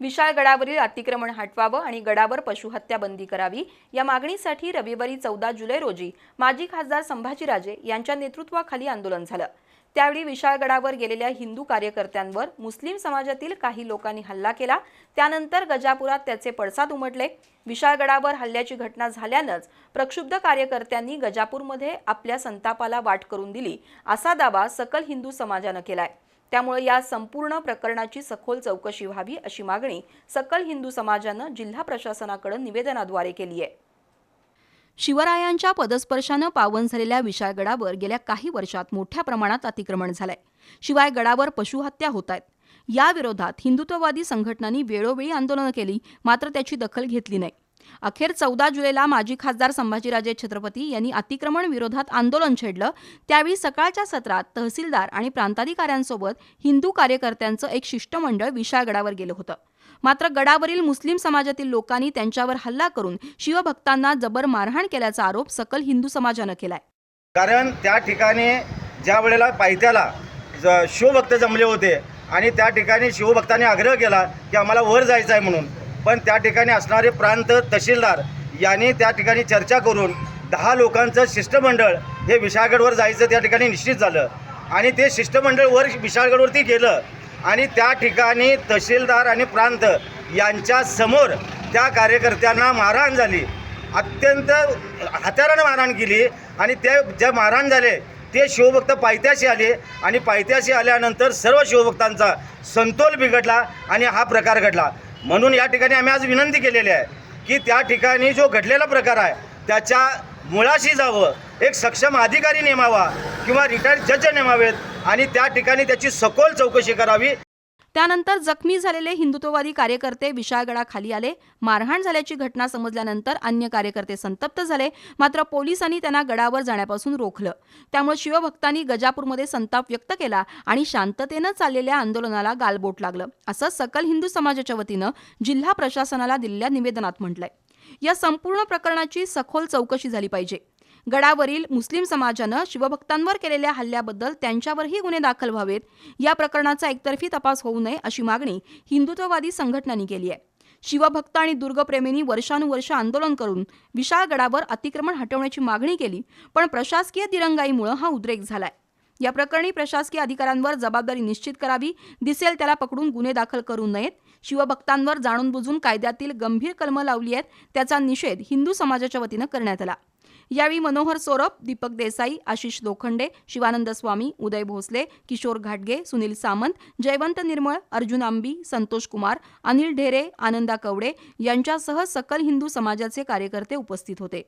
विशाळ गडावरील अतिक्रमण हटवावं आणि गडावर पशुहत्या बंदी करावी या मागणीसाठी रविवारी चौदा जुलै रोजी माजी खासदार संभाजीराजे यांच्या नेतृत्वाखाली आंदोलन झालं. त्यावेळी विशाळगडावर गेलेल्या हिंदू कार्यकर्त्यांवर मुस्लिम समाजातील काही लोकांनी हल्ला केला. त्यानंतर गजापुरात त्याचे पडसाद उमटले. विशाळगडावर हल्ल्याची घटना झाल्यानंच प्रक्षुब्ध कार्यकर्त्यांनी गजापूरमध्ये आपल्या संतापाला वाट करून दिली असा दावा सकल हिंदू समाजानं केलाय. त्यामुळे या संपूर्ण प्रकरणाची सखोल चौकशी व्हावी अशी मागणी सकल हिंदू समाजानं जिल्हा प्रशासनाकडे निवेदनाद्वारे केली आहे शिवरायांच्या पदस्पर्शानं पावन झालेल्या विशाळगडावर गेल्या काही वर्षात मोठ्या प्रमाणात अतिक्रमण झालंय. शिवाय गडावर पशुहत्या होत आहेत या विरोधात हिंदुत्ववादी संघटनांनी वेळोवेळी आंदोलनं केली मात्र त्याची दखल घेतली नाही. अखेर चौदा जुलैला माजी खासदार संभाजीराजे छत्रपती यांनी अतिक्रमण विरोधात आंदोलन छेडलं. त्यावेळी सकाळच्या सत्रात तहसीलदार आणि प्रांताधिकाऱ्यांसोबत हिंदू कार्यकर्त्यांचं एक शिष्टमंडळ विशाळगडावर गेलं होतं. मात्र गडावरील मुस्लिम समाजातील लोकांनी त्यांच्यावर हल्ला करून शिवभक्तांना जबर मारहाण केल्याचा आरोप सकल हिंदू समाजानं केलाय. कारण त्या ठिकाणी ज्या वेळेला पायथ्याला शिवभक्त जमले होते आणि त्या ठिकाणी शिवभक्तांनी आग्रह केला की आम्हाला वर जायचं आहे म्हणून. पण त्या ठिकाणी असणारे प्रांत तहसीलदार यांनी त्या ठिकाणी चर्चा करून दहा लोकांचं शिष्टमंडळ हे विशाळगडवर जायचं त्या ठिकाणी निश्चित झालं. आणि ते शिष्टमंडळ वर विशाळगडवरती गेलं आणि त्या ठिकाणी तहसीलदार आणि प्रांत यांच्या समोर त्या कार्यकर्त्यांना मारहाण झाली. अत्यंत हत्यारानं मारहाण केली आणि ते जे मारहाण झाले ते शिवभक्त पायथ्याशी आले आणि पायथ्याशी आल्यानंतर सर्व शिवभक्तांचा संतोल बिघडला आणि हा प्रकार घडला. म्हणून या ठिकाणी आम्ही आज विनंती केलेली आहे की त्या ठिकाणी जो घडलेला प्रकार आहे त्याच्या मुळाशी जावं एक सक्षम अधिकारी नेमावा किंवा रिटायर्ड जज नेमावेत आणि त्या ठिकाणी त्याची सखोल चौकशी करावी. त्यानंतर जखमी झालेले हिंदुत्ववादी कार्यकर्ते विशाळगडाखाली आले. मारहाण झाल्याची घटना समजल्यानंतर अन्य कार्यकर्ते संतप्त झाले. मात्र पोलिसांनी त्यांना गडावर जाण्यापासून रोखलं. त्यामुळे शिवभक्तांनी गजापूरमध्ये संताप व्यक्त केला आणि शांततेनं चाललेल्या आंदोलनाला गालबोट लागलं असं सकल हिंदू समाजाच्या वतीनं जिल्हा प्रशासनाला दिलेल्या निवेदनात म्हटलंय. या संपूर्ण प्रकरणाची सखोल चौकशी झाली पाहिजे. गडावरील मुस्लिम समाजानं शिवभक्तांवर केलेल्या हल्ल्याबद्दल त्यांच्यावरही गुन्हे दाखल व्हावेत. या प्रकरणाचा एकतर्फी तपास होऊ नये अशी मागणी हिंदुत्ववादी संघटनांनी केली आहे. शिवभक्त आणि दुर्गप्रेमींनी वर्षानुवर्ष आंदोलन करून विशाळ गडावर अतिक्रमण हटवण्याची मागणी केली पण प्रशासकीय दिरंगाईमुळे हा उद्रेक झालाय. या प्रकरणी प्रशासकीय अधिकाऱ्यांवर जबाबदारी निश्चित करावी दिसेल त्याला पकडून गुन्हे दाखल करू नयेत. शिवभक्तांवर जाणून बुजून कायद्यातील गंभीर कलमं लावली आहेत त्याचा निषेध हिंदू समाजाच्या वतीनं करण्यात आला. यावेळी मनोहर सोरप दीपक देसाई आशिष लोखंडे शिवानंद स्वामी उदय भोसले किशोर घाटगे सुनील सामंत जयवंत निर्मळ अर्जुन आंबी संतोष कुमार अनिल ढेरे आनंदा कवडे यांच्यासह सकल हिंदू समाजाचे कार्यकर्ते उपस्थित होते.